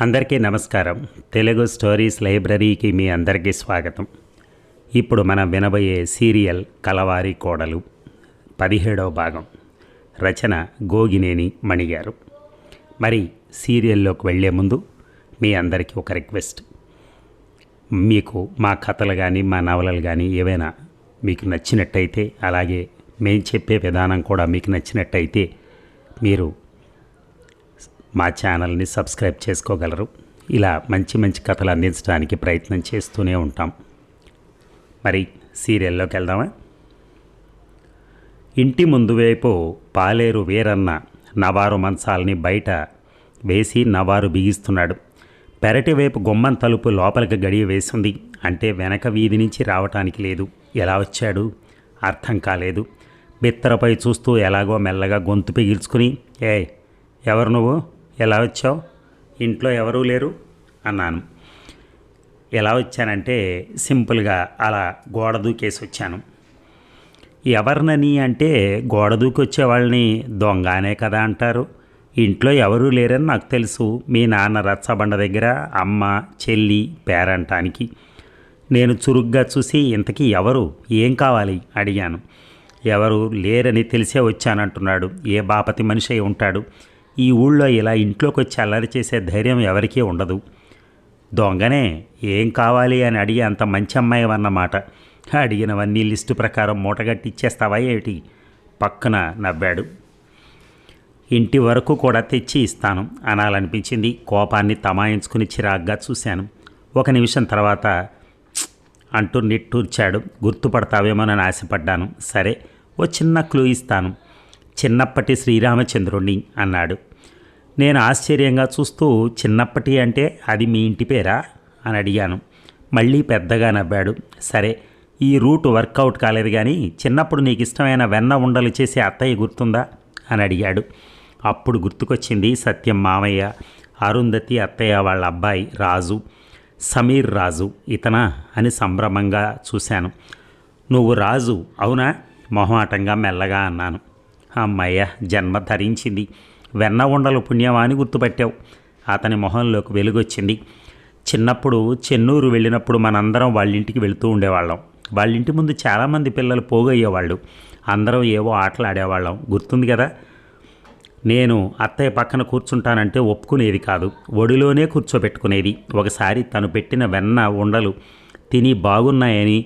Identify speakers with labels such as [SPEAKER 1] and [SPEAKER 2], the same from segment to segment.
[SPEAKER 1] అందరికీ నమస్కారం. తెలుగు స్టోరీస్ లైబ్రరీకి మీ అందరికీ స్వాగతం. ఇప్పుడు మనం వినబోయే సీరియల్ కలవారి కోడలు పదిహేడవ భాగం. రచన గోగినేని మణిగారు. మరి సీరియల్లోకి వెళ్ళే ముందు మీ అందరికీ ఒక రిక్వెస్ట్. మీకు మా కథలు కానీ మా నవలలు కానీ ఏవైనా మీకు నచ్చినట్టయితే అలాగే మేము చెప్పే విధానం కూడా మీకు నచ్చినట్టయితే మీరు మా ఛానల్ని సబ్స్క్రైబ్ చేసుకోగలరు. ఇలా మంచి మంచి కథలు అందించడానికి ప్రయత్నం చేస్తూనే ఉంటాం. మరి సీరియల్లోకి వెళ్దామా? ఇంటి ముందు వైపు పాలేరు వీరన్న నవారు మంచాలని బయట వేసి నవారు బిగిస్తున్నాడు. పెరటి వైపు గుమ్మం తలుపు లోపలికి గడియ వేసింది. అంటే వెనక వీధి నుంచి రావటానికి లేదు. ఎలా వచ్చాడు? అర్థం కాలేదు. బిత్తరపై చూస్తూ ఎలాగో మెల్లగా గొంతు పిగిల్చుకుని ఏ ఎవరు నువ్వు? ఎలా వచ్చావు? ఇంట్లో ఎవరూ లేరు? అన్నాను. ఎలా వచ్చానంటే సింపుల్గా అలా గోడ దూకేసి వచ్చాను ఎవరినని అంటే గోడ దూకి వచ్చే వాళ్ళని దొంగనే కదా అంటారు. ఇంట్లో ఎవరూ లేరని నాకు తెలుసు. మీ నాన్న రచ్చబండ దగ్గర అమ్మ చెల్లి పేరంటానికి. నేను చురుగ్గా చూసి ఇంతకీ ఎవరు? ఏం కావాలి? అడిగాను. ఎవరు లేరని తెలిసే వచ్చానంటున్నాడు. ఏ బాపతి మనిషి ఉంటాడు? ఈ ఊళ్ళో ఇలా ఇంట్లోకి వచ్చి అల్లరి చేసే ధైర్యం ఎవరికీ ఉండదు. దొంగనే ఏం కావాలి అని అడిగి అంత మంచి అమ్మాయి అన్నమాట అడిగినవన్నీ లిస్టు ప్రకారం మూటగట్టిచ్చేస్తావా ఏమిటి? పక్కన నవ్వాడు. ఇంటి వరకు కూడా తెచ్చి ఇస్తాను అనాలనిపించింది. కోపాన్ని తమాయించుకుని చిరాగ్గా చూశాను. ఒక నిమిషం తర్వాత అంటూ నిట్టూర్చాడు. గుర్తుపడతావేమోనని ఆశపడ్డాను. సరే ఓ చిన్న క్లూ ఇస్తాను. చిన్నప్పటి శ్రీరామచంద్రుణ్ణి అన్నాడు. నేను ఆశ్చర్యంగా చూస్తూ చిన్నప్పటి అంటే అది మీ ఇంటి పేరా? అని అడిగాను. మళ్ళీ పెద్దగా నవ్వాడు. సరే ఈ రూట్ వర్కౌట్ కాలేదు కానీ చిన్నప్పుడు నీకు ఇష్టమైన వెన్న ఉండలు చేసే అత్తయ్య గుర్తుందా? అని అడిగాడు. అప్పుడు గుర్తుకొచ్చింది సత్యం మామయ్య అరుంధతి అత్తయ్య వాళ్ళ అబ్బాయి రాజు సమీర్ రాజు ఇతనా అని సంభ్రమంగా చూశాను. నువ్వు రాజు అవునా? మొహమాటంగా మెల్లగా అన్నాను. అమ్మయ్య జన్మ ధరించింది. వెన్న ఉండలు పుణ్యమా అని గుర్తుపట్టావు. అతని మొహంలోకి వెలుగొచ్చింది. చిన్నప్పుడు చెన్నూరు వెళ్ళినప్పుడు మనందరం వాళ్ళింటికి వెళుతూ ఉండేవాళ్ళం. వాళ్ళింటి ముందు చాలామంది పిల్లలు పోగయ్యేవాళ్ళు. అందరం ఏవో ఆటలు ఆడేవాళ్ళం. గుర్తుంది కదా? నేను అత్తయ్య పక్కన కూర్చుంటానంటే ఒప్పుకునేది కాదు. ఒడిలోనే కూర్చోబెట్టుకునేది. ఒకసారి తను పెట్టిన వెన్న ఉండలు తిని బాగున్నాయని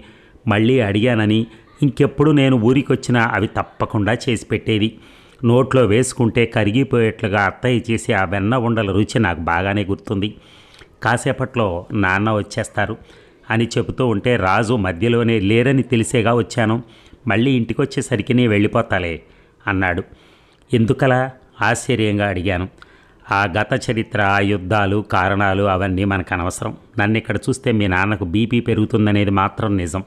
[SPEAKER 1] మళ్ళీ అడిగానని ఇంకెప్పుడు నేను ఊరికొచ్చినా అవి తప్పకుండా చేసి పెట్టేది. నోట్లో వేసుకుంటే కరిగిపోయేట్లుగా అత్తయ్య చేసి ఆ వెన్న ఉండల రుచి నాకు బాగానే గుర్తుంది. కాసేపట్లో నాన్న వచ్చేస్తారు. అని చెబుతూ ఉంటే రాజు మధ్యలోనే లేరని తెలిసేగా వచ్చాను. మళ్ళీ ఇంటికి వచ్చేసరికి నీ వెళ్ళిపోతాలే అన్నాడు. ఎందుకలా? ఆశ్చర్యంగా అడిగాను. ఆ గత చరిత్ర ఆ యుద్ధాలు కారణాలు అవన్నీ మనకు అనవసరం నన్ను ఇక్కడ చూస్తే మీ నాన్నకు బీపీ పెరుగుతుందనేది మాత్రం నిజం.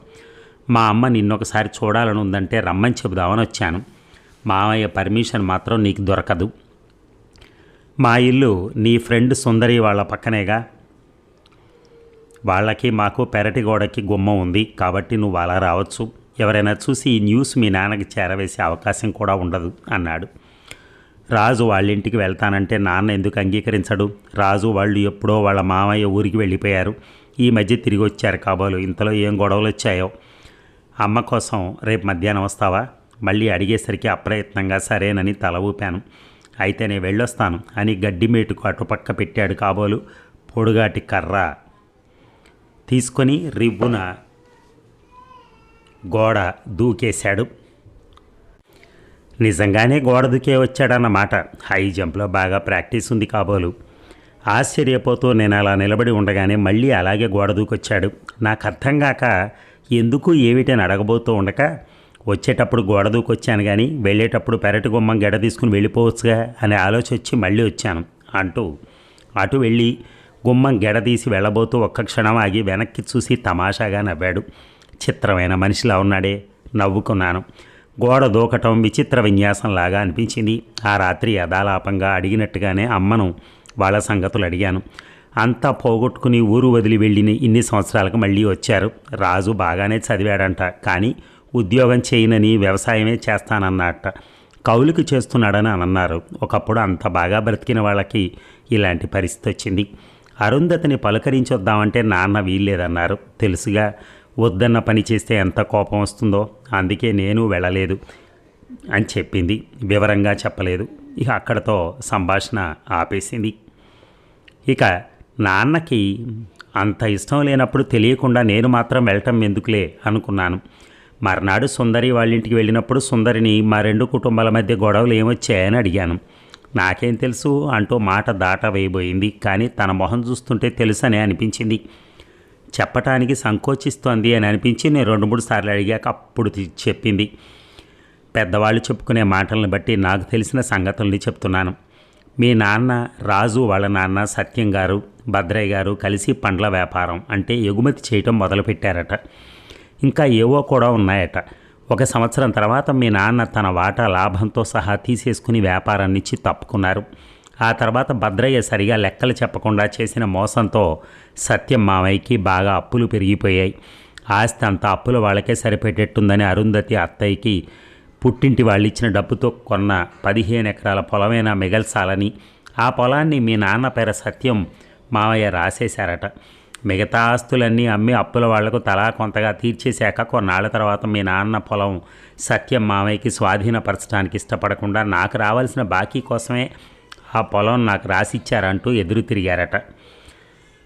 [SPEAKER 1] మా అమ్మ నిన్నొకసారి చూడాలని ఉందంటే రమ్మని చెబుదామని వచ్చాను మామయ్య పర్మిషన్ మాత్రం నీకు దొరకదు. మా ఇల్లు నీ ఫ్రెండ్ సుందరి వాళ్ళ పక్కనేగా. వాళ్ళకి మాకు పెరటి గోడకి గుమ్మం ఉంది కాబట్టి నువ్వు అలా రావచ్చు. ఎవరైనా చూసి ఈ న్యూస్ మీ నాన్నకి చేరవేసే అవకాశం కూడా ఉండదు అన్నాడు. రాజు వాళ్ళ ఇంటికి వెళ్తానంటే నాన్న ఎందుకు అంగీకరించడు? రాజు వాళ్ళు ఎప్పుడో వాళ్ళ మామయ్య ఊరికి వెళ్ళిపోయారు. ఈ మధ్య తిరిగి వచ్చారు కాబోలు. ఇంతలో ఏం గొడవలు వచ్చాయో అమ్మ కోసం రేపు మధ్యాహ్నం వస్తావా? మళ్ళీ అడిగేసరికి అప్రయత్నంగా సరేనని తల ఊపాను. అయితే నేను వెళ్ళొస్తాను అని గడ్డి మేటుకు అటుపక్క పెట్టాడు కాబోలు పొడుగాటి కర్ర. తీసుకొని రివ్వున గోడ దూకేశాడు. నిజంగానే గోడ దూకే వచ్చాడన్నమాట. హై జంప్లో బాగా ప్రాక్టీస్ ఉంది కాబోలు. ఆశ్చర్యపోతూ నేను అలా నిలబడి ఉండగానే మళ్ళీ అలాగే గోడ దూకొచ్చాడు. నాకు అర్థం కాక ఎందుకు ఏమిటని అడగబోతూ ఉండక వచ్చేటప్పుడు గోడ దూకొచ్చాను కానీ వెళ్ళేటప్పుడు పెరటి గుమ్మం గెడ తీసుకుని వెళ్ళిపోవచ్చుగా అనే ఆలోచన వచ్చి మళ్ళీ వచ్చాను అంటూ అటు వెళ్ళి గుమ్మం గెడ తీసి వెళ్ళబోతూ ఒక్క క్షణం ఆగి వెనక్కి చూసి తమాషాగా నవ్వాడు. చిత్రమైన మనిషిలా ఉన్నాడే నవ్వుకున్నాను. గోడ దూకటం విచిత్ర విన్యాసంలాగా అనిపించింది. ఆ రాత్రి యథాలాపంగా అడిగినట్టుగానే అమ్మను వాళ్ళ సంగతులు అడిగాను. అంతా పోగొట్టుకుని ఊరు వదిలి వెళ్ళిన ఇన్ని సంవత్సరాలకు మళ్ళీ వచ్చారు. రాజు బాగానే చదివాడంట కానీ ఉద్యోగం చేయనని వ్యవసాయమే చేస్తానన్నట్ట కౌలుకి చేస్తున్నాడని అని అన్నారు. ఒకప్పుడు అంత బాగా బ్రతికిన వాళ్ళకి ఇలాంటి పరిస్థితి వచ్చింది. అరుంధతిని పలకరించొద్దామంటే నాన్న వీల్లేదన్నారు. తెలుసుగా వద్దన్న పని చేస్తే ఎంత కోపం వస్తుందో అందుకే నేను వెళ్ళలేదు అని చెప్పింది. వివరంగా చెప్పలేదు. ఇక అక్కడతో సంభాషణ ఆపేసింది. ఇక నాన్నకి అంత ఇష్టం లేనప్పుడు తెలియకుండా నేను మాత్రం వెళ్ళటం ఎందుకులే అనుకున్నాను. మర్నాడు సుందరి వాళ్ళ ఇంటికి వెళ్ళినప్పుడు సుందరిని మా రెండు కుటుంబాల మధ్య గొడవలు ఏమొచ్చాయని అడిగాను. నాకేం తెలుసు? అంటూ మాట దాట వేయబోయింది కానీ తన మొహం చూస్తుంటే తెలుసనే అనిపించింది. చెప్పటానికి సంకోచిస్తోంది అని అనిపించి నేను రెండు మూడు సార్లు అడిగాక అప్పుడు చెప్పింది. పెద్దవాళ్ళు చెప్పుకునే మాటలను బట్టి నాకు తెలిసిన సంగతుల్ని చెప్తున్నాను. మీ నాన్న రాజు వాళ్ళ నాన్న సత్యం గారు భద్రయ్య గారు కలిసి పండ్ల వ్యాపారం అంటే ఎగుమతి చేయటం మొదలుపెట్టారట. ఇంకా ఏవో కూడా ఉన్నాయట. ఒక సంవత్సరం తర్వాత మీ నాన్న తన వాటా లాభంతో సహా తీసేసుకుని వ్యాపారాన్ని ఇచ్చి తప్పుకున్నారు. ఆ తర్వాత భద్రయ్య సరిగా లెక్కలు చెప్పకుండా చేసిన మోసంతో సత్యం మావయ్యకి బాగా అప్పులు పెరిగిపోయాయి. ఆస్తి అంత అప్పులు వాళ్ళకే సరిపెట్టేట్టుందని అరుంధతి అత్తయ్యకి పుట్టింటి వాళ్ళు ఇచ్చిన డబ్బుతో కొన్న పదిహేను ఎకరాల పొలమైనా మిగల్చాలని ఆ పొలాన్ని మీ నాన్న పేర సత్యం మావయ్య రాసేశారట. మిగతా ఆస్తులన్నీ అమ్మి అప్పుల వాళ్ళకు తలా కొంతగా తీర్చేశాక కొన్నాళ్ళ తర్వాత మీ నాన్న పొలం సత్యం మామయ్యకి స్వాధీనపరచడానికి ఇష్టపడకుండా నాకు రావాల్సిన బాకీ కోసమే ఆ పొలం నాకు రాసిచ్చారంటూ ఎదురు తిరిగారట.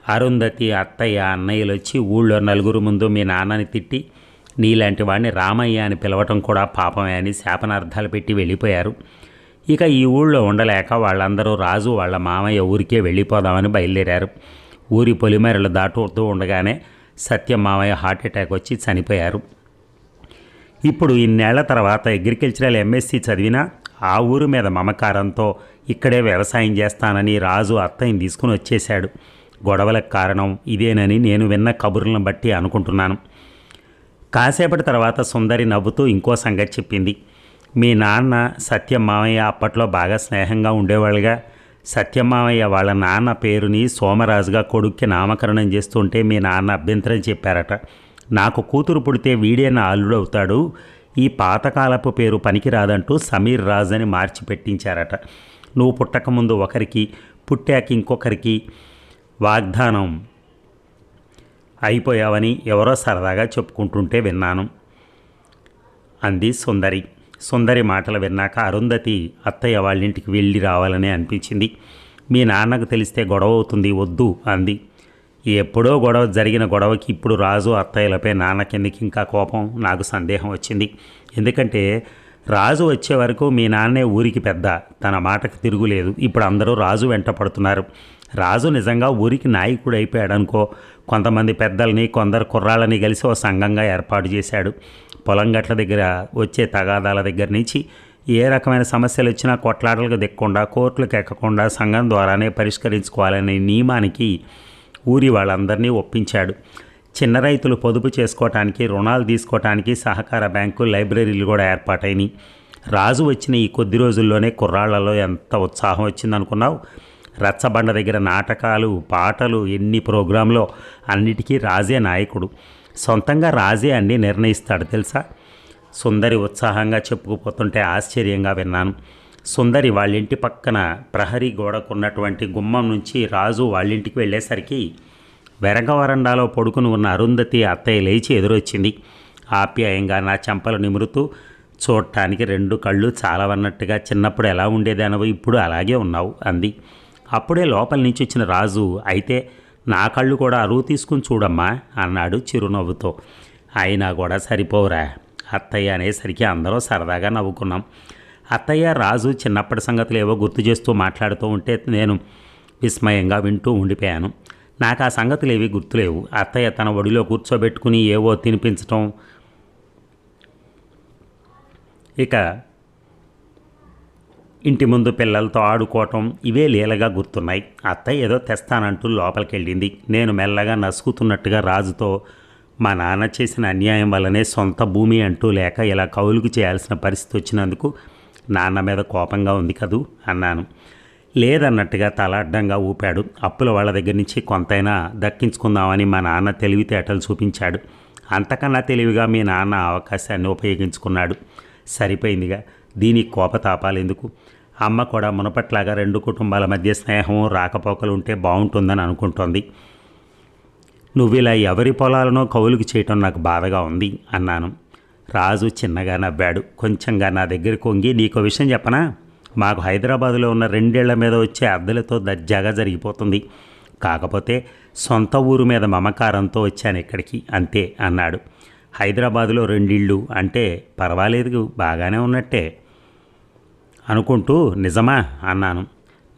[SPEAKER 1] అరుంధతి అత్తయ్య అన్నయ్యలు వచ్చి ఊళ్ళో నలుగురు ముందు మీ నాన్నని తిట్టి నీలాంటి వాడిని రామయ్య అని పిలవటం కూడా పాపమే అని శాపనార్థాలు పెట్టి వెళ్ళిపోయారు. ఇక ఈ ఊళ్ళో ఉండలేక వాళ్ళందరూ రాజు వాళ్ళ మామయ్య ఊరికే వెళ్ళిపోదామని బయలుదేరారు. ఊరి పొలిమేరలు దాటుతూ ఉండగానే సత్యం మామయ్య హార్ట్ అటాక్ వచ్చి చనిపోయారు. ఇప్పుడు ఇన్నేళ్ళ తర్వాత అగ్రికల్చరల్ ఎంఎస్సి చదివినా ఆ ఊరు మీద మమకారంతో ఇక్కడే వ్యవసాయం చేస్తానని రాజు అత్తయ్యని తీసుకుని వచ్చేశాడు. గొడవలకు కారణం ఇదేనని నేను విన్న కబుర్లను బట్టి అనుకుంటున్నాను. కాసేపటి తర్వాత సుందరి నవ్వుతూ ఇంకో సంగతి చెప్పింది. మీ నాన్న సత్యం మామయ్య అప్పట్లో బాగా స్నేహంగా ఉండేవాళ్ళుగా. సత్యమామయ్య వాళ్ళ నాన్న పేరుని సోమరాజుగా కొడుక్కి నామకరణం చేస్తుంటే మీ నాన్న అభ్యంతరం చెప్పారట. నాకు కూతురు పుడితే వీడే నా అల్లుడు అవుతాడు ఈ పాతకాలపు పేరు పనికిరాదంటూ సమీర్ రాజ్ అని మార్చి పెట్టించారట. నువ్వు పుట్టకముందు ఒకరికి పుట్టాక ఇంకొకరికి వాగ్దానం అయిపోయావని ఎవరో సరదాగా చెప్పుకుంటుంటే విన్నాను. అంది సుందరి. సుందరి మాటలు విన్నాక అరుంధతి అత్తయ్య వాళ్ళ ఇంటికి వెళ్ళి రావాలని అనిపించింది. మీ నాన్నకు తెలిస్తే గొడవ అవుతుంది వద్దు అంది. ఎప్పుడో గొడవ జరిగిన గొడవకి ఇప్పుడు రాజు అత్తయ్యలపై నాన్నకెందుకు ఇంకా కోపం? నాకు సందేహం వచ్చింది. ఎందుకంటే రాజు వచ్చే వరకు మీ నాన్నే ఊరికి పెద్ద తన మాటకు తిరుగులేదు ఇప్పుడు అందరూ రాజు వెంట పడుతున్నారు. రాజు నిజంగా ఊరికి నాయకుడు అయిపోయాడనుకో కొంతమంది పెద్దల్ని కొందరు కుర్రాళ్ళని కలిసి ఓ సంఘంగా ఏర్పాటు చేశాడు. పొలం గట్ల దగ్గర వచ్చే తగాదాల దగ్గర నుంచి ఏ రకమైన సమస్యలు వచ్చినా కొట్లాటలకు దిక్కకుండా కోర్టులకు ఎక్కకుండా సంఘం ద్వారానే పరిష్కరించుకోవాలనే నియమానికి ఊరి వాళ్ళందరినీ ఒప్పించాడు. చిన్న రైతులు పొదుపు చేసుకోవటానికి రుణాలు తీసుకోవటానికి సహకార బ్యాంకు లైబ్రరీలు కూడా ఏర్పాటైనవి రాజు వచ్చిన ఈ కొద్ది రోజుల్లోనే కుర్రాళ్ళలో ఎంత ఉత్సాహం వచ్చిందనుకున్నావు? రచ్చబండ దగ్గర నాటకాలు పాటలు ఎన్ని ప్రోగ్రాంలో అన్నిటికీ రాజే నాయకుడు. సొంతంగా రాజే అన్ని నిర్ణయిస్తాడు తెలుసా? సుందరి ఉత్సాహంగా చెప్పుకుపోతుంటే ఆశ్చర్యంగా విన్నాను. సుందరి వాళ్ళింటి పక్కన ప్రహరీ గోడకున్నటువంటి గుమ్మం నుంచి రాజు వాళ్ళింటికి వెళ్ళేసరికి వెరగ వరండాలో పడుకుని ఉన్న అరుంధతి అత్తయ్య లేచి ఎదురొచ్చింది. ఆప్యాయంగా నా చెంపలు నిమురుతూ చూడటానికి రెండు కళ్ళు చాలవన్నట్టుగా చిన్నప్పుడు ఎలా ఉండేదానవో ఇప్పుడు అలాగే ఉన్నావు అంది. అప్పుడే లోపల నుంచి వచ్చిన రాజు అయితే నా కళ్ళు కూడా అరువు తీసుకుని చూడమ్మా అన్నాడు చిరునవ్వుతో. అయినా కూడా సరిపోవురా. అత్తయ్య అనేసరికి అందరూ సరదాగా నవ్వుకున్నాం. అత్తయ్య రాజు చిన్నప్పటి సంగతులు ఏవో గుర్తు చేస్తూ మాట్లాడుతూ ఉంటే నేను విస్మయంగా వింటూ ఉండిపోయాను. నాకు ఆ సంగతులు ఏవి గుర్తులేవు. అత్తయ్య తన ఒడిలో కూర్చోబెట్టుకుని ఏవో తినిపించటం. ఇక ఇంటి ముందు పిల్లలతో ఆడుకోవటం ఇవే లీలగా గుర్తున్నాయి. అత్తయ్య ఏదో తెస్తానంటూ లోపలికి వెళ్ళింది నేను మెల్లగా నసుకుతున్నట్టుగా రాజుతో మా నాన్న చేసిన అన్యాయం వల్లనే సొంత భూమి అంటూ లేక ఇలా కౌలుకు చేయాల్సిన పరిస్థితి వచ్చినందుకు నాన్న మీద కోపంగా ఉంది కదూ? అన్నాను. లేదన్నట్టుగా తల అడ్డంగా ఊపాడు. అప్పుల వాళ్ళ దగ్గర నుంచి కొంతైనా దక్కించుకుందామని మా నాన్న తెలివితేటలు చూపించాడు. అంతకన్నా తెలివిగా మీ నాన్న అవకాశాన్ని ఉపయోగించుకున్నాడు. సరిపోయిందిగా. దీనికి కోపతాపాలు ఎందుకు? అమ్మ కూడా మునపట్లాగా రెండు కుటుంబాల మధ్య స్నేహం రాకపోకలు ఉంటే బాగుంటుందని అనుకుంటోంది. నువ్వు ఇలా ఎవరి పొలాలనో కౌలుకి చేయటం నాకు బాధగా ఉంది అన్నాను. రాజు చిన్నగా నవ్వాడు. కొంచెంగా నా దగ్గర కొంగి నీకు విషయం చెప్పనా? మాకు హైదరాబాదులో ఉన్న రెండేళ్ళ మీద వచ్చే అద్దెలతో దర్జాగా జరిగిపోతుంది. కాకపోతే సొంత ఊరు మీద మమకారంతో వచ్చాను ఇక్కడికి అంతే అన్నాడు. హైదరాబాదులో రెండిళ్ళు అంటే పర్వాలేదు బాగానే ఉన్నట్టే. అనుకుంటూ నిజమా? అన్నాను.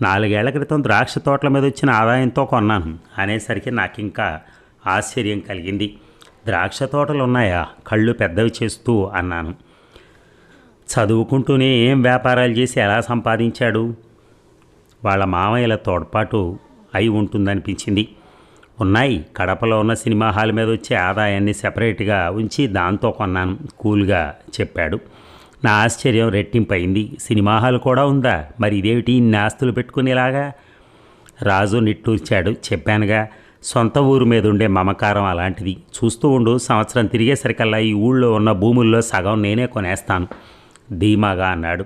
[SPEAKER 1] నాలుగేళ్ళ క్రితం ద్రాక్ష తోటల మీద వచ్చిన ఆదాయంతో కొన్నాను. అనేసరికి నాకు ఇంకా ఆశ్చర్యం కలిగింది. ద్రాక్ష తోటలు ఉన్నాయా? కళ్ళు పెద్దవి చేస్తూ అన్నాను. చదువుకుంటూనే ఏం వ్యాపారాలు చేసి ఎలా సంపాదించాడు? వాళ్ళ మామయ్యల తోడ్పాటు అయి ఉంటుందనిపించింది. ఉన్నాయి. కడపలో ఉన్న సినిమా హాల్ మీద వచ్చే ఆదాయాన్ని సెపరేట్గా ఉంచి దాంతో కొన్నాను కూల్గా చెప్పాడు. నా ఆశ్చర్యం రెట్టింపైంది సినిమా హాల్ కూడా ఉందా? మరి ఇదేమిటి ఇన్ని ఆస్తులు పెట్టుకునేలాగా? రాజు నిట్టూర్చాడు. చెప్పానుగా సొంత ఊరు మీద ఉండే మమకారం అలాంటిది. చూస్తూ ఉండు సంవత్సరం తిరిగేసరికల్లా ఈ ఊళ్ళో ఉన్న భూముల్లో సగం నేనే కొనేస్తాను. ధీమాగా అన్నాడు.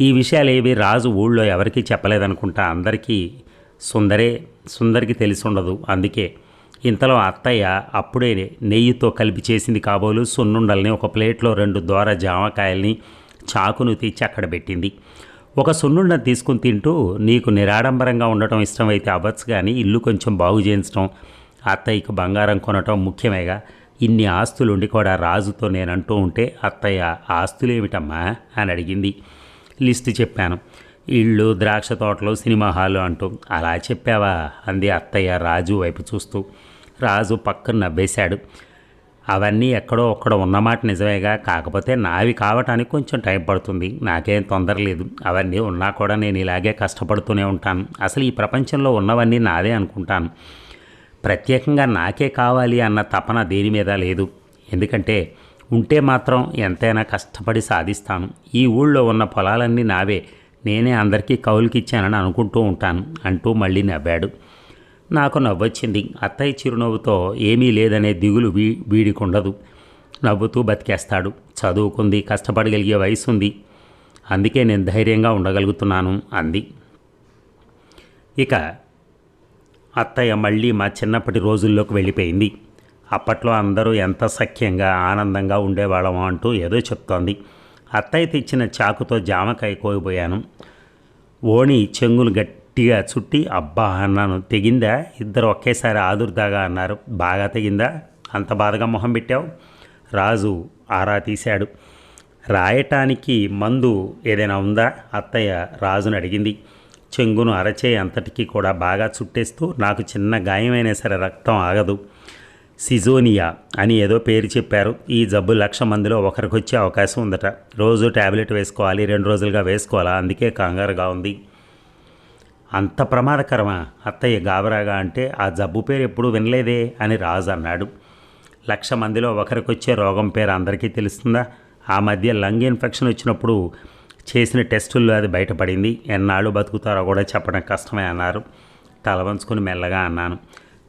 [SPEAKER 1] ఈ విషయాలు ఏవి రాజు ఊళ్ళో ఎవరికీ చెప్పలేదనుకుంటా అందరికీ సుందరే సుందరికి తెలిసి ఉండదు అందుకే ఇంతలో అత్తయ్య అప్పుడే నెయ్యితో కలిపి చేసింది కాబోలు సున్నుండల్ని ఒక ప్లేట్లో రెండు దోర జామకాయల్ని చాకును తీర్చి అక్కడ పెట్టింది. ఒక సున్నుండను తీసుకుని తింటూ నీకు నిరాడంబరంగా ఉండటం ఇష్టమైతే అవ్వచ్చు కానీ ఇల్లు కొంచెం బాగు చేయించడం అత్తయ్యకు బంగారం కొనటం ముఖ్యమేగా. ఇన్ని ఆస్తులుండి కూడా రాజుతో నేను అంటూ ఉంటే అత్తయ్య ఆస్తులేమిటమ్మా అని అడిగింది. లిస్టు చెప్పాను. ఇళ్ళు ద్రాక్ష తోటలు సినిమా హాలు అంటూ. అలా చెప్పావా? అంది అత్తయ్య రాజు వైపు చూస్తూ. రాజు పక్కన నవ్వేశాడు. అవన్నీ ఎక్కడో ఒక్కడ ఉన్నమాట నిజమేగా కాకపోతే నావి కావటానికి కొంచెం టైం పడుతుంది. నాకేం తొందర లేదు. అవన్నీ ఉన్నా కూడా నేను ఇలాగే కష్టపడుతూనే ఉంటాను. అసలు ఈ ప్రపంచంలో ఉన్నవన్నీ నాదే అనుకుంటాను. ప్రత్యేకంగా నాకే కావాలి అన్న తపన దేని మీద లేదు. ఎందుకంటే ఉంటే మాత్రం ఎంతైనా కష్టపడి సాధిస్తాను. ఈ ఊళ్ళో ఉన్న పొలాలన్నీ నావే. నేనే అందరికీ కౌలుకిచ్చానని అనుకుంటూ ఉంటాను అంటూ మళ్ళీ నవ్వాడు. నాకు నవ్వొచ్చింది. అత్తయ్య చిరునవ్వుతో ఏమీ లేదనే దిగులు వీ వీడికుండదు. నవ్వుతూ బతికేస్తాడు. చదువుకుంది కష్టపడగలిగే వయసు ఉంది అందుకే నేను ధైర్యంగా ఉండగలుగుతున్నాను అంది. ఇక అత్తయ్య మళ్ళీ మా చిన్నప్పటి రోజుల్లోకి వెళ్ళిపోయింది. అప్పట్లో అందరూ ఎంత సఖ్యంగా ఆనందంగా ఉండేవాళ్ళం అంటూ ఏదో చెప్తోంది. అత్తయ్య తెచ్చిన చాకుతో జామకాయ కోయిపోయాను ఓణి చెంగులు గట్టిగా చుట్టి అబ్బా అన్నాను తెగిందా? ఇద్దరు ఒకేసారి ఆదుర్దాగా అన్నారు. బాగా తెగిందా? అంత బాధగా మొహం పెట్టావు? రాజు ఆరా తీశాడు. రాయటానికి మందు ఏదైనా ఉందా? అత్తయ్య రాజును అడిగింది. చెంగును అరచే అంతటికీ కూడా బాగా చుట్టేస్తూ నాకు చిన్న గాయమైనా సరే రక్తం ఆగదు. సిజోనియా అని ఏదో పేరు చెప్పారు. ఈ జబ్బు లక్ష మందిలో ఒకరికి వచ్చే అవకాశం ఉందట. రోజు ట్యాబ్లెట్ వేసుకోవాలి రెండు రోజులుగా వేసుకోవాలా? అందుకే కంగారుగా ఉంది. అంత ప్రమాదకరమా? అత్తయ్య గాబరాగా అంటే ఆ జబ్బు పేరు ఎప్పుడు వినలేదే అని రాజు అన్నాడు. లక్ష మందిలో ఒకరికొచ్చే రోగం పేరు అందరికీ తెలుస్తుందా? ఆ మధ్య లంగ్ ఇన్ఫెక్షన్ వచ్చినప్పుడు చేసిన టెస్టుల్లో అది బయటపడింది. ఎన్నాళ్ళు బతుకుతారో కూడా చెప్పడం కష్టమే అన్నారు. తల వంచుకొని మెల్లగా అన్నాను.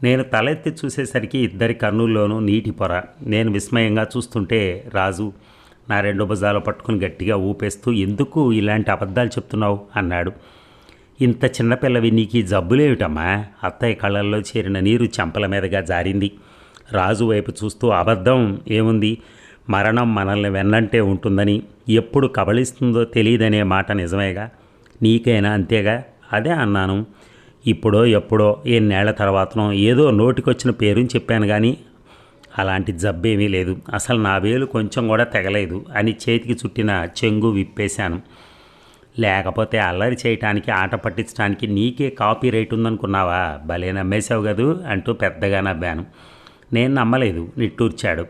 [SPEAKER 1] నేను తలెత్తి చూసేసరికి ఇద్దరి కన్నుల్లోనూ నీటి పొర. నేను విస్మయంగా చూస్తుంటే రాజు నా రెండు భుజాలు పట్టుకుని గట్టిగా ఊపేస్తూ ఎందుకు ఇలాంటి అబద్ధాలు చెప్తున్నావు? అన్నాడు. ఇంత చిన్నపిల్లవి నీకు ఈ జబ్బులేమిటమ్మా? అత్తయ్య కళ్ళల్లో చేరిన నీరు చెంపల మీదగా జారింది. రాజు వైపు చూస్తూ అబద్ధం ఏముంది? మరణం మనల్ని వెన్నంటే ఉంటుందని ఎప్పుడు కబళిస్తుందో తెలియదనే మాట నిజమేగా? నీకైనా అంతేగా? అదే అన్నాను. ఇప్పుడో ఎప్పుడో ఎన్నేళ్ళ తర్వాతనో ఏదో నోటికొచ్చిన పేరుని చెప్పాను కానీ అలాంటి జబ్బేమీ లేదు. అసలు నా వేలు కొంచెం కూడా తెగలేదు అని చేతికి చుట్టిన చెంగు విప్పేశాను. లేకపోతే అల్లరి చేయటానికి ఆట పట్టించడానికి నీకే కాపీ రైట్ ఉందనుకున్నావా? భలే నమ్మేశావు కదూ అంటూ పెద్దగా నవ్వాను. నేను నమ్మలేదు నిట్టూర్చాడు.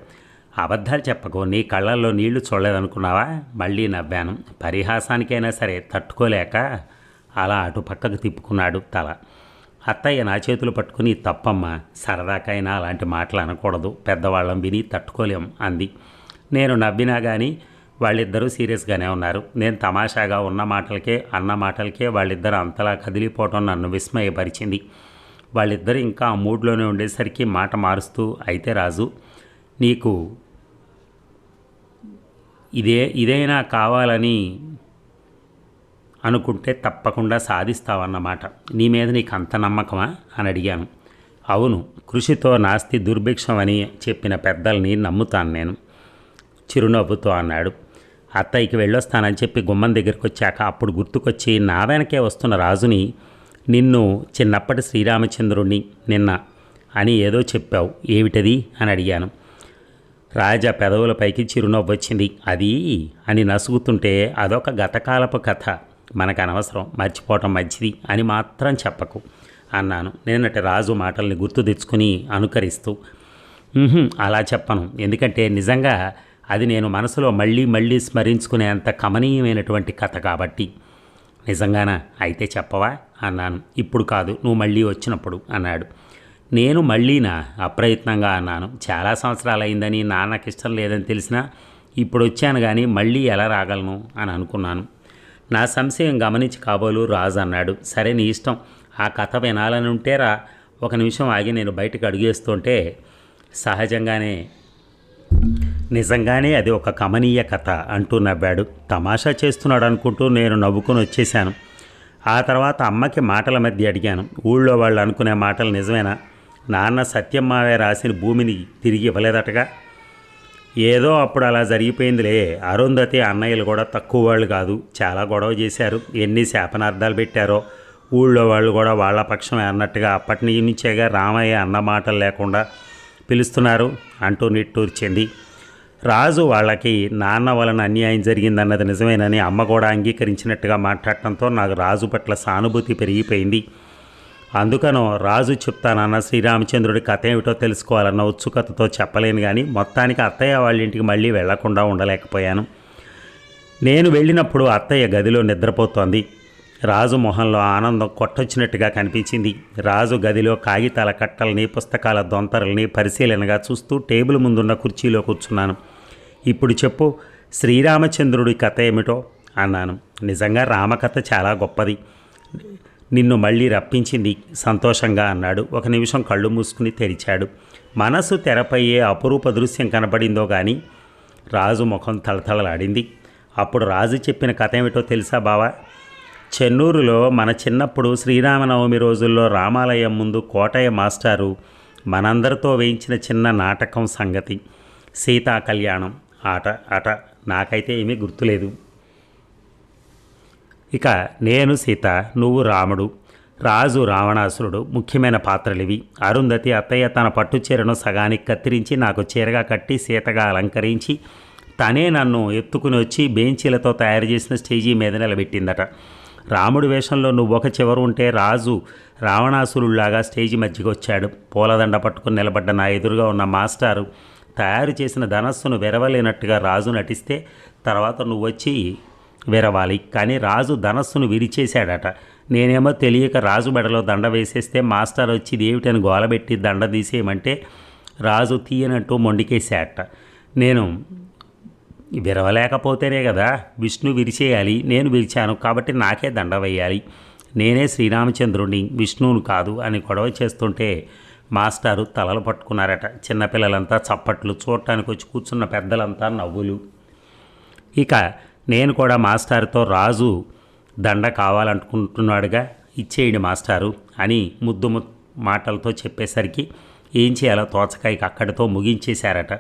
[SPEAKER 1] అబద్ధాలు చెప్పకు నీ కళ్ళల్లో నీళ్ళు చూడలేదనుకున్నావా మళ్ళీ నవ్వాను. పరిహాసానికైనా సరే తట్టుకోలేక అలా అటు పక్కకు తిప్పుకున్నాడు తల. అత్తయ్య నా చేతులు పట్టుకుని తప్పమ్మా సరదాకైనా అలాంటి మాటలు అనకూడదు పెద్దవాళ్ళం విని తట్టుకోలేం అంది. నేను నవ్వినా కానీ వాళ్ళిద్దరూ సీరియస్గానే ఉన్నారు. నేను తమాషాగా ఉన్న మాటలకే అన్న మాటలకే వాళ్ళిద్దరు అంతలా కదిలిపోవటం నన్ను విస్మయపరిచింది. వాళ్ళిద్దరూ ఇంకా ఆ మూడ్లోనే ఉండేసరికి మాట మారుస్తూ అయితే రాజు నీకు ఇదే ఇదైనా కావాలని అనుకుంటే తప్పకుండా సాధిస్తావన్నమాట. నీ మీద నీకు అంత నమ్మకమా? అని అడిగాను. అవును కృషితో నాస్తి దుర్భిక్షం అని చెప్పిన పెద్దల్ని నమ్ముతాను నేను చిరునవ్వుతో అన్నాడు. అత్తయ్యకి వెళ్ళొస్తానని చెప్పి గుమ్మం దగ్గరికి వచ్చాక అప్పుడు గుర్తుకొచ్చి నా వెనకే వస్తున్న రాజుని నిన్ను చిన్నప్పటి శ్రీరామచంద్రుణ్ణి నిన్న అని ఏదో చెప్పావు. ఏమిటది? అని అడిగాను. రాజా పెదవులపైకి చిరునవ్వు వచ్చింది. అది అని నసుగుతుంటే అదొక గతకాలపు కథ. మనకు అనవసరం మర్చిపోవటం మంచిది అని మాత్రం చెప్పకు అన్నాను. నిన్నటి రాజు మాటల్ని గుర్తు తెచ్చుకుని అనుకరిస్తూ అలా చెప్పను. ఎందుకంటే నిజంగా అది నేను మనసులో మళ్ళీ మళ్ళీ స్మరించుకునేంత కమనీయమైనటువంటి కథ కాబట్టి. నిజంగానా? అయితే చెప్పవా? అన్నాను. ఇప్పుడు కాదు నువ్వు మళ్ళీ వచ్చినప్పుడు అన్నాడు. నేను మళ్ళీనా? అప్రయత్నంగా అన్నాను. చాలా సంవత్సరాలు అయిందని నాన్నకి ఇష్టం లేదని తెలిసినా ఇప్పుడు వచ్చాను కానీ మళ్ళీ ఎలా రాగలను? అని అనుకున్నాను. నా సంశయం గమనించి కాబోలు రాజు అన్నాడు. సరే నీ ఇష్టం. ఆ కథ వినాలని ఉంటే రా. ఒక నిమిషం ఆగి నేను బయటకు అడుగేస్తుంటే సహజంగానే నిజంగానే అది ఒక కమనీయ కథ అంటూ నవ్వాడు. తమాషా చేస్తున్నాడు అనుకుంటూ నేను నవ్వుకొని వచ్చేశాను. ఆ తర్వాత అమ్మకి మాటల మధ్య అడిగాను. ఊళ్ళో వాళ్ళు అనుకునే మాటలు నిజమేనా? నాన్న సత్యమ్మావే రాసిన భూమిని తిరిగి ఇవ్వలేదటగా? ఏదో అప్పుడు అలా జరిగిపోయిందిలే. అరుంధతి అన్నయ్యలు కూడా తక్కువ వాళ్ళు కాదు. చాలా గొడవ చేశారు. ఎన్ని శాపనార్థాలు పెట్టారో. ఊళ్ళో వాళ్ళు కూడా వాళ్ళ పక్షమే అన్నట్టుగా అప్పటి నుంచేగా రామయ్య అన్న మాటలు లేకుండా పిలుస్తున్నారు అంటూ నిట్టూర్చింది. రాజు వాళ్ళకి నాన్న వలన అన్యాయం జరిగిందన్నది నిజమేనని అమ్మ కూడా అంగీకరించినట్టుగా మాట్లాడటంతో నాకు రాజు పట్ల సానుభూతి పెరిగిపోయింది. అందుకనో రాజు చెప్తానన్న శ్రీరామచంద్రుడి కథ ఏమిటో తెలుసుకోవాలన్న ఉత్సుకతతో చెప్పలేను కానీ మొత్తానికి అత్తయ్య వాళ్ళ ఇంటికి మళ్ళీ వెళ్ళకుండా ఉండలేకపోయాను. నేను వెళ్ళినప్పుడు అత్తయ్య గదిలో నిద్రపోతోంది. రాజు మొహంలో ఆనందం కొట్టొచ్చినట్టుగా కనిపించింది. రాజు గదిలో కాగితాల కట్టల్ని పుస్తకాల దొంతరల్ని పరిశీలనగా చూస్తూ టేబుల్ ముందున్న కుర్చీలో కూర్చున్నాను. ఇప్పుడు చెప్పు శ్రీరామచంద్రుడి కథ ఏమిటో? అన్నాను. నిజంగా రామకథ చాలా గొప్పది. నిన్ను మళ్ళీ రప్పించింది సంతోషంగా అన్నాడు. ఒక నిమిషం కళ్ళు మూసుకుని తెరిచాడు. మనసు తెరపయ్యే అపురూప దృశ్యం కనబడిందో కానీ రాజు ముఖం తళతళలాడింది. అప్పుడు రాజు చెప్పిన కథ ఏమిటో తెలుసా బావా? చెన్నూరులో మన చిన్నప్పుడు శ్రీరామనవమి రోజుల్లో రామాలయం ముందు కోటయ్య మాస్టారు మనందరితో వేయించిన చిన్న నాటకం సంగతి. సీతా కళ్యాణం. ఆట ఆట. నాకైతే ఏమీ గుర్తులేదు. ఇక నేను సీత నువ్వు రాముడు. రాజు రావణాసురుడు ముఖ్యమైన పాత్రలివి. అరుంధతి అత్తయ్య తన పట్టు చీరను సగానికి కత్తిరించి నాకు చీరగా కట్టి సీతగా అలంకరించి తనే నన్ను ఎత్తుకుని వచ్చి బెంచీలతో తయారు చేసిన స్టేజీ మీద నిలబెట్టిందట. రాముడి వేషంలో నువ్వు ఒక చివరు ఉంటే రాజు రావణాసురుడులాగా స్టేజి మధ్యకి వచ్చాడు పూలదండ పట్టుకుని నిలబడ్డ నా ఎదురుగా ఉన్న మాస్టారు తయారు చేసిన ధనస్సును విరవలేనట్టుగా రాజు నటిస్తే తర్వాత నువ్వు వచ్చి విరవాలి. కానీ రాజు ధనస్సును విరిచేశాడట. నేనేమో తెలియక రాజు బెడలో దండ వేసేస్తే మాస్టర్ వచ్చి ఇది గోలబెట్టి దండ తీసేయమంటే రాజు తీయనట్టు మొండికేసాడట నేను విరవలేకపోతేనే కదా విష్ణు విరిచేయాలి నేను విరిచాను కాబట్టి నాకే దండ వేయాలి. నేనే శ్రీరామచంద్రుడిని విష్ణువును కాదు అని గొడవ చేస్తుంటే మాస్టారు తలలు పట్టుకున్నారట. చిన్నపిల్లలంతా చప్పట్లు చూడటానికి వచ్చి కూర్చున్న పెద్దలంతా నవ్వులు. ఇక నేను కూడా మాస్టారుతో రాజు దండ కావాలనుకుంటున్నాడుగా ఇచ్చేయండి మాస్టారు అని ముద్దు మాటలతో చెప్పేసరికి ఏం చేయాలో తోచకాయకి అక్కడితో ముగించేశారట.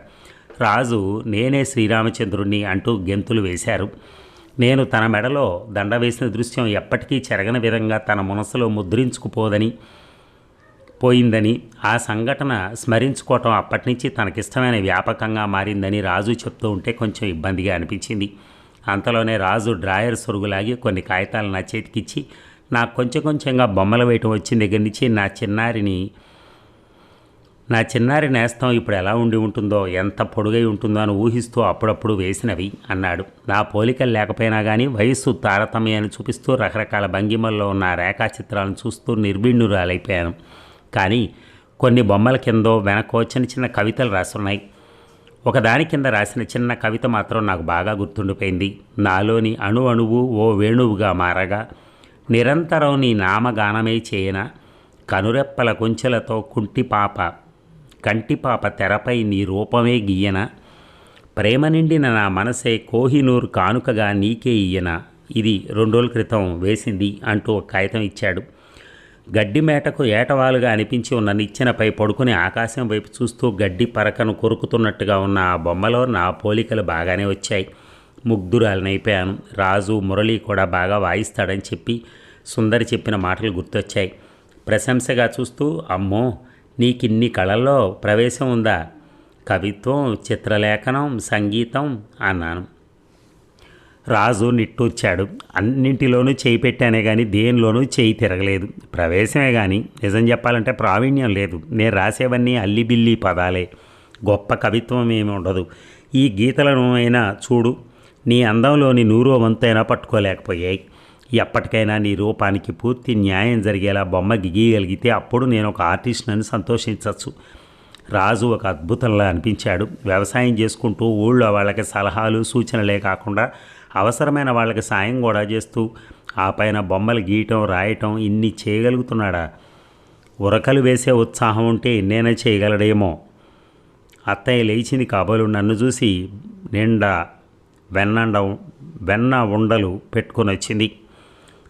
[SPEAKER 1] రాజు నేనే శ్రీరామచంద్రుణ్ణి అంటూ గెంతులు వేశారు. నేను తన మెడలో దండ వేసిన దృశ్యం ఎప్పటికీ చెరగని విధంగా తన మనసులో ముద్రించుకుపోదని పోయిందని ఆ సంఘటన స్మరించుకోవటం అప్పటి నుంచి తనకిష్టమైన వ్యాపకంగా మారిందని రాజు చెప్తూ ఉంటే కొంచెం ఇబ్బందిగా అనిపించింది. అంతలోనే రాజు డ్రాయర్ సొరుగులాగి కొన్ని కాగితాలు నా చేతికిచ్చి నాకు కొంచెం కొంచెంగా బొమ్మలు వేయటం వచ్చిన దగ్గర నుంచి నా చిన్నారిని నా చిన్నారి నేస్తం ఇప్పుడు ఎలా ఉండి ఉంటుందో ఎంత పొడుగై ఉంటుందో అని ఊహిస్తూ అప్పుడప్పుడు వేసినవి అన్నాడు. నా పోలికలు లేకపోయినా కానీ వయస్సు తారతమ్యాన్ని చూపిస్తూ రకరకాల భంగిమల్లో ఉన్న రేఖాచిత్రాలను చూస్తూ నిర్భిణురాలైపోయాను కానీ కొన్ని బొమ్మల కిందో వెనకో చిన్న చిన్న కవితలు రాసున్నాయి. ఒకదాని కింద రాసిన చిన్న కవిత మాత్రం నాకు బాగా గుర్తుండిపోయింది. నాలోని అణు అణువు ఓ వేణువుగా మారగా నిరంతరం నీ నామగానమే చేయన కనురెప్పల కుంచెలతో కుంటిపాప కంటిపాప తెరపై నీ రూపమే గీయన ప్రేమ నిండిన నా మనసే కోహినూర్ కానుకగా నీకే ఇయ్యన. ఇది రెండు రోజుల క్రితం వేసింది అంటూ ఒక కాగితం ఇచ్చాడు. గడ్డి మేటకు ఏటవాలుగా అనిపించి ఉన్న నిచ్చెనపై పడుకుని ఆకాశం వైపు చూస్తూ గడ్డి పరకను కొరుకుతున్నట్టుగా ఉన్న ఆ బొమ్మలో నా పోలికలు బాగానే వచ్చాయి. ముగ్ధురాలనైపోయాను. రాజు మురళి కూడా బాగా వాయిస్తాడని చెప్పి సుందరి చెప్పిన మాటలు గుర్తొచ్చాయి. ప్రశంసగా చూస్తూ అమ్మో నీకిన్ని కళల్లో ప్రవేశం ఉందా? కవిత్వం చిత్రలేఖనం సంగీతం అన్నాను. రాజు నిట్టూర్చాడు. అన్నింటిలోనూ చేయి పెట్టానే కానీ దేనిలోనూ చేయి తిరగలేదు. ప్రవేశమే కానీ నిజం చెప్పాలంటే ప్రావీణ్యం లేదు. నేను రాసేవన్నీ అల్లిబిల్లి పదాలే. గొప్ప కవిత్వం ఏమి ఉండదు. ఈ గీతలను అయినా చూడు. నీ అందంలోని నూరో వంతైనా పట్టుకోలేకపోయాయి. ఎప్పటికైనా నీ రూపానికి పూర్తి న్యాయం జరిగేలా బొమ్మ గీయగలిగితే అప్పుడు నేను ఒక ఆర్టిస్ట్నని సంతోషించవచ్చు రాజు ఒక అద్భుతంలా అనిపించాడు. వ్యవసాయం చేసుకుంటూ ఊళ్ళో వాళ్ళకి సలహాలు సూచనలే కాకుండా అవసరమైన వాళ్ళకి సాయం కూడా చేస్తూ ఆ పైన బొమ్మలు గీయటం రాయటం ఇన్ని చేయగలుగుతున్నాడా? ఉరకలు వేసే ఉత్సాహం ఉంటే ఎన్నైనా చేయగలడేమో? అత్తయ్య లేచింది కాబోలు నన్ను చూసి నిండా వెన్నండ వెన్న ఉండలు పెట్టుకొని వచ్చింది.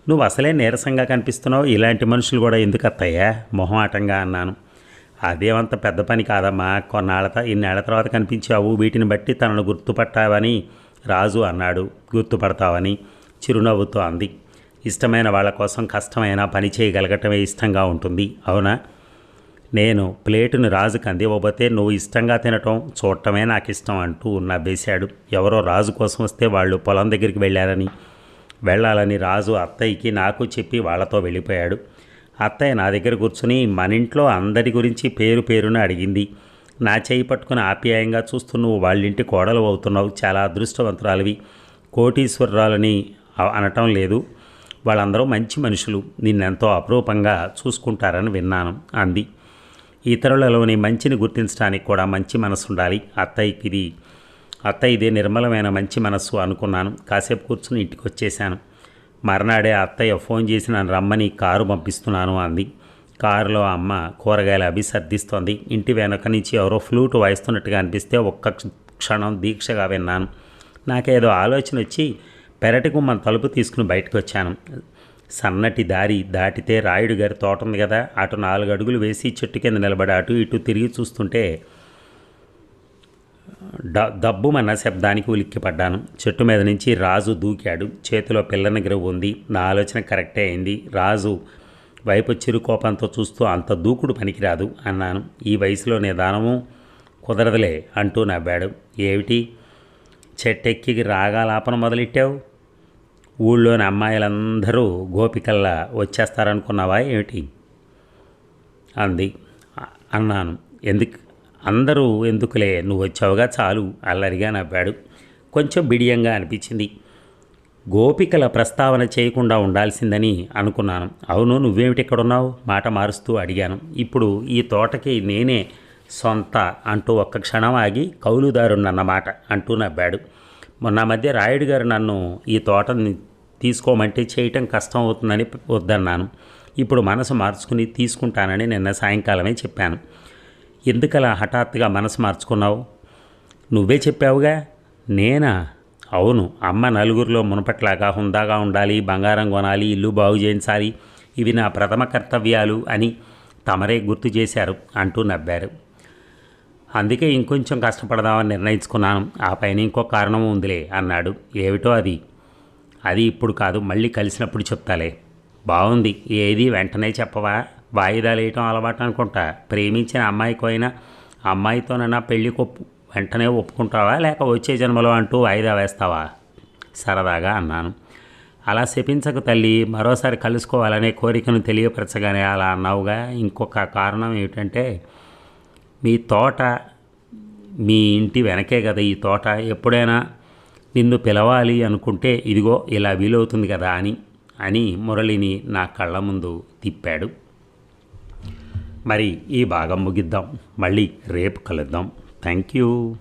[SPEAKER 1] నువ్వు అసలే నీరసంగా కనిపిస్తున్నావు? ఇలాంటి మనుషులు కూడా ఎందుకు అత్తయ్యా? మొహమాటంగా అన్నాను. అదేమంత పెద్ద పని కాదమ్మా. కొన్నాళ్ళ ఇన్నేళ్ళ తర్వాత కనిపించావు. వీటిని బట్టి తనను గుర్తుపట్టావని రాజు అన్నాడు గుర్తుపడతావని చిరునవ్వుతో అంది. ఇష్టమైన వాళ్ళ కోసం కష్టమైన పని చేయగలగటమే ఇష్టంగా ఉంటుంది అవునా? నేను ప్లేటుని రాజుకు అందివ్వబోతే నువ్వు ఇష్టంగా తినటం చూడటమే నాకు ఇష్టం అంటూ నవ్వేశాడు. ఎవరో రాజు కోసం వస్తే వాళ్ళు పొలం దగ్గరికి వెళ్ళారని వెళ్ళాలని రాజు అత్తయ్యకి నాకు చెప్పి వాళ్ళతో వెళ్ళిపోయాడు. అత్తయ్య నా దగ్గర కూర్చుని మన ఇంట్లో అందరి గురించి పేరు పేరున అడిగింది. నా చేయి పట్టుకుని ఆప్యాయంగా చూస్తూ నువ్వు వాళ్ళ ఇంటి కోడలు అవుతున్నావు. చాలా అదృష్టవంతురాలివి. కోటీశ్వరరాలని అనటం లేదు. వాళ్ళందరూ మంచి మనుషులు. నిన్నెంతో అపరూపంగా చూసుకుంటారని విన్నాను అంది. ఇతరులలోని మంచిని గుర్తించడానికి కూడా మంచి మనసు ఉండాలి అత్తయ్యకి ఇది అత్తయ్య ఇదే నిర్మలమైన మంచి మనస్సు అనుకున్నాను. కాసేపు కూర్చుని ఇంటికి వచ్చేసాను మర్నాడే అత్తయ్య ఫోన్ చేసి నన్ను రమ్మని కారు పంపిస్తున్నాను అంది. కారులో అమ్మ కూరగాయలు అవి సర్దిస్తోంది. ఇంటి వెనక నుంచి ఎవరో ఫ్లూట్ వాయిస్తున్నట్టుగా అనిపిస్తే ఒక్క క్షణం దీక్షగా విన్నాను. నాకేదో ఆలోచన వచ్చి పెరటికు మన తలుపు తీసుకుని బయటకు వచ్చాను సన్నటి దారి దాటితే రాయుడు గారి తోట ఉంది కదా అటు నాలుగు అడుగులు వేసి చెట్టు కింద నిలబడి అటు ఇటు తిరిగి చూస్తుంటే డ దబ్బుమన్న శబ్దానికి ఉలిక్కిపడ్డాను. చెట్టు మీద నుంచి రాజు దూకాడు. చేతిలో పిల్లని ఉంది. నా ఆలోచన కరెక్టే అయింది. రాజు వైపు చిరు కోపంతో చూస్తూ అంత దూకుడు పనికిరాదు అన్నాను. ఈ వయసులో నిదానము కుదరదులే అంటూ నవ్వాడు. ఏమిటి? చెట్టెక్కి రాగాలాపన మొదలెట్టావు? ఊళ్ళోని అమ్మాయిలందరూ గోపికల్లా వచ్చేస్తారనుకున్నావా ఏమిటి? అంది. అన్నాను. ఎందుకు? అందరూ ఎందుకులే? నువ్వు వచ్చావుగా చాలు అల్లరిగా నవ్వాడు. కొంచెం బిడియంగా అనిపించింది. గోపికల ప్రస్తావన చేయకుండా ఉండాల్సిందని అనుకున్నాను. అవును నువ్వేమిటి మాట మారుస్తూ అడిగాను. ఇప్పుడు ఈ తోటకి నేనే సొంత అంటూ ఒక్క క్షణం ఆగి కౌలుదారున్నమాట అంటూ నవ్వాడు. మొన్న మధ్య రాయుడు గారు నన్ను ఈ తోటని తీసుకోమంటే చేయటం కష్టం అవుతుందని వద్దన్నాను. ఇప్పుడు మనసు మార్చుకుని తీసుకుంటానని నిన్న సాయంకాలమే చెప్పాను. ఎందుకలా హఠాత్తుగా మనసు మార్చుకున్నావు? నువ్వే చెప్పావుగా. నేనా? అవును అమ్మ నలుగురిలో మునపట్లాగా హుందాగా ఉండాలి బంగారం కొనాలి ఇల్లు బాగు చేయించాలి ఇవి నా ప్రథమ కర్తవ్యాలు అని తమరే గుర్తు చేశారు అంటూ నవ్వారు. అందుకే ఇంకొంచెం కష్టపడదామని నిర్ణయించుకున్నాను. ఆ పైన ఇంకో కారణం ఉందిలే అన్నాడు. ఏమిటో అది? అది ఇప్పుడు కాదు మళ్ళీ కలిసినప్పుడు చెప్తాలే. బాగుంది ఏది వెంటనే చెప్పవా? వాయిదాలు వేయటం అలవాటు అనుకుంటా ప్రేమించిన అమ్మాయికి అయినా అమ్మాయితోనైనా పెళ్ళి కొప్పు వెంటనే ఒప్పుకుంటావా లేక వచ్చే జన్మలో అంటూ వాయిదా వేస్తావా? సరదాగా అన్నాను. అలా శపించకు తల్లి మరోసారి కలుసుకోవాలనే కోరికను తెలియపరచగానే అలా అన్నావుగా. ఇంకొక కారణం ఏమిటంటే మీ తోట మీ ఇంటి వెనకే కదా ఈ తోట. ఎప్పుడైనా నిన్ను పిలవాలి అనుకుంటే ఇదిగో ఇలా వీలవుతుంది కదా అని అని మురళిని నా కళ్ళ ముందు తిప్పాడు. మరి ఈ భాగం ముగిద్దాం. మళ్ళీ రేపు కలుద్దాం. Thank you.